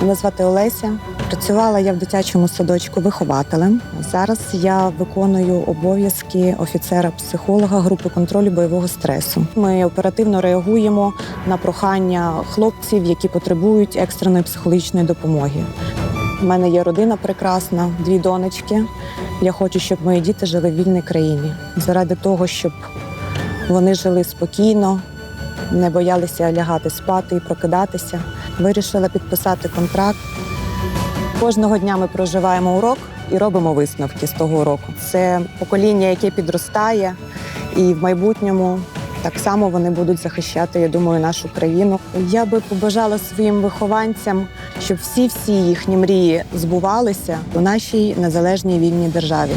Мене звати Олеся. Працювала я в дитячому садочку вихователем. Зараз я виконую обов'язки офіцера-психолога групи контролю бойового стресу. Ми оперативно реагуємо на прохання хлопців, які потребують екстреної психологічної допомоги. У мене є родина прекрасна, дві донечки. Я хочу, щоб мої діти жили в вільній країні. Заради того, щоб вони жили спокійно, не боялися лягати спати і прокидатися. Вирішила підписати контракт. Кожного дня ми проживаємо урок і робимо висновки з того уроку. Це покоління, яке підростає, і в майбутньому так само вони будуть захищати, я думаю, нашу країну. Я би побажала своїм вихованцям, щоб всі-всі їхні мрії збувалися у нашій незалежній вільній державі.